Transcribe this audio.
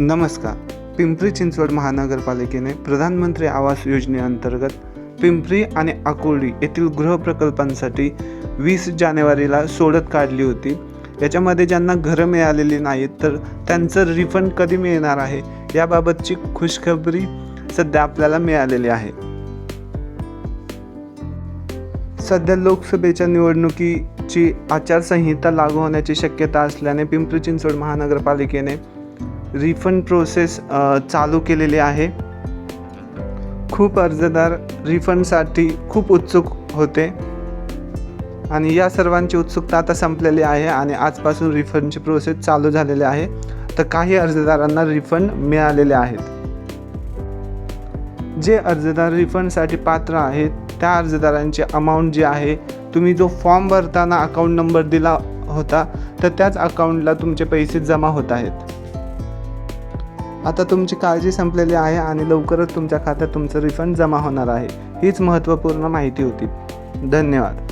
नमस्कार. पिंपरी चिंचवड महानगरपालिकेने प्रधानमंत्री आवास योजनेअंतर्गत पिंपरी आणि अकोली येथील गृहप्रकल्पांसाठी वीस जानेवारीला सोडत काढली होती. याच्यामध्ये ज्यांना घरं मिळालेली नाहीत तर त्यांचं रिफंड कधी मिळणार आहे? याबाबतची खुशखबरी सध्या आपल्याला मिळालेली आहे. सध्या लोकसभेच्या निवडणुकीची आचारसंहिता लागू होण्याची शक्यता असल्याने पिंपरी चिंचवड महानगरपालिकेने रिफंड प्रोसेस चालू केलेली आहे. खूप अर्जदार रिफंडसाठी खूप उत्सुक होते. आणि या सर्वांची उत्सुकता आता संपलेली आहे आणि आजपासून रिफंडची प्रोसेस चालू झालेली आहे. तर काही अर्जदारांना रिफंड मिळालेले आहेत. जे अर्जदार रिफंडसाठी पात्र आहेत त्या अर्जदारांची अमाऊंट जी आहे तुम्ही जो फॉर्म भरताना अकाउंट नंबर दिला होता तर त्याच अकाउंटला तुमचे पैसे जमा होत आहेत. आता तुमची काळजी संपलेली आहे आणि लवकरच तुमच्या खात्यात तुमचं रिफंड जमा होणार आहे. हीच महत्त्वपूर्ण माहिती होती. धन्यवाद.